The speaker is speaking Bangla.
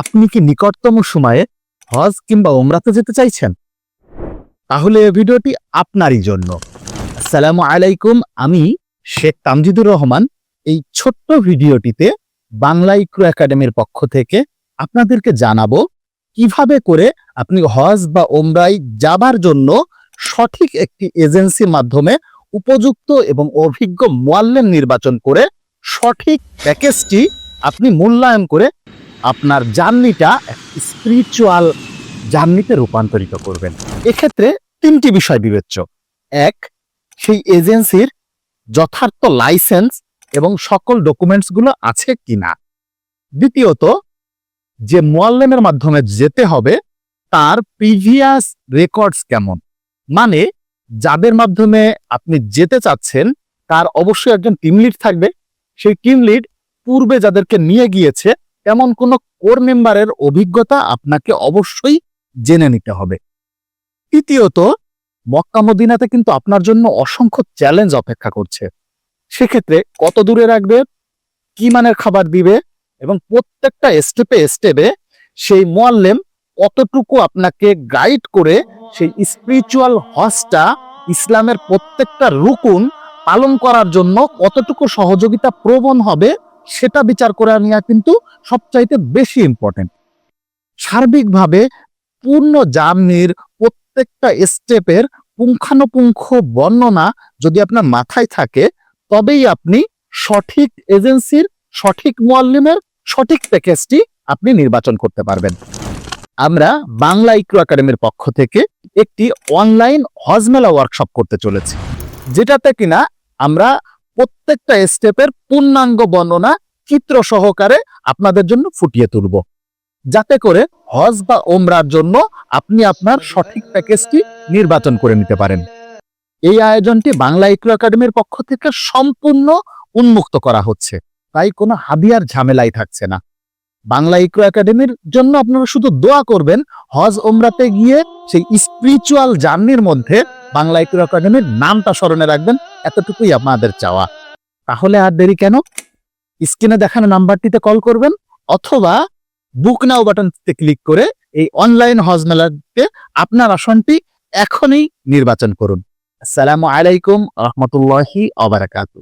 আপনি কি নিকটতম সময়ে হজ কিংবা ওমরাতে যেতে চাইছেন? তাহলে এই ভিডিওটি আপনারই জন্য। আসসালামু আলাইকুম, আমি শেখ তামজিদুর রহমান। এই ছোট্ট ভিডিওটিতে বাংলা ইক্রো একাডেমির পক্ষ থেকে আপনাদেরকে জানাব কীভাবে করে আপনি হজ বা ওমরায় যাবার জন্য সঠিক একটি এজেন্সির মাধ্যমে উপযুক্ত এবং অভিজ্ঞ মোয়াল্লেম নির্বাচন করে সঠিক প্যাকেজটি আপনি মূল্যায়ন করে আপনার জার্নিটা স্পিরিচুয়াল জার্নিতে রূপান্তরিত করবেন। এক্ষেত্রে তিনটি বিষয় বিবেচ্য। এক, সেই এজেন্সির যথার্থ লাইসেন্স এবং সকল ডকুমেন্টসগুলো আছে কিনা। দ্বিতীয়ত, যে মোয়াল্লেমের মাধ্যমে যেতে হবে, তার প্রিভিয়াস রেকর্ডস কেমন? মানে যাদের মাধ্যমে আপনি যেতে চাচ্ছেন, তার অবশ্যই একজন টিম লিড থাকবে। সেই টিম লিড পূর্বে যাদেরকে নিয়ে গিয়েছে তেমন কোনো কোর মেম্বারের অভিজ্ঞতা আপনাকে অবশ্যই জেনে নিতে হবে। তৃতীয়ত, মক্কা মদিনাতে কিন্তু আপনার জন্য অসংখ্য চ্যালেঞ্জ অপেক্ষা করছে। সেক্ষেত্রে কত দূরে রাখবে, কি মানের খাবার দিবে এবং প্রত্যেকটা স্টেপে স্টেপে সেই মোয়াল্লেম কতটুকু আপনাকে গাইড করে সেই স্পিরিচুয়াল হজটা, ইসলামের প্রত্যেকটা রুকুন পালন করার জন্য কতটুকু সহযোগিতা প্রবণ হবে সেটা বিচার করে নেওয়া কিন্তু সবচাইতে বেশি ইম্পর্টেন্ট সার্বিকভাবে পূর্ণ জার্নির প্রত্যেকটা স্টেপের পুঙ্খানুপুঙ্খ বর্ণনা যদি আপনার মাথায় থাকে, তবেই আপনি সঠিক এজেন্সির সঠিক মোয়াল্লিমের, সঠিক প্যাকেজটি আপনি নির্বাচন করতে পারবেন। আমরা বাংলা ইক্রো একাডেমির পক্ষ থেকে একটি অনলাইন হজমেলা ওয়ার্কশপ করতে চলেছি, যেটাতে কিনা আমরা প্রত্যেকটা স্টেপের পূর্ণাঙ্গ বর্ণনা চিত্র সহকারে আপনাদের জন্য ফুটিয়ে তুলব। যাতে করে হজ বা ওমরার জন্য আপনি আপনার সঠিক প্যাকেজটি নির্বাচন করে নিতে পারেন। এই আয়োজনটি বাংলা ইক্রো একাডেমির পক্ষ থেকে সম্পূর্ণ উন্মুক্ত করা হচ্ছে। তাই কোনো হাদিয়ার ঝামেলাই থাকছে না। বাংলা ইক্রো একাডেমির জন্য আপনারা শুধু দোয়া করবেন, হজ ওমরাতে গিয়ে সেই স্পিরিচুয়াল জার্নির মধ্যে বাংলা একটু একাডেমির নামটা স্মরণে রাখবেন, এতটুকুই আপনাদের চাওয়া। তাহলে আর দেরি কেন? স্ক্রিনে দেখানো নাম্বারটিতে কল করবেন, অথবা বুক নাও বাটনটিতে ক্লিক করে এই অনলাইন হজ মেলাতে আপনার আসনটি এখনই নির্বাচন করুন। আসসালামু আলাইকুম, রহমতুল্লাহি, অবরাকাতু।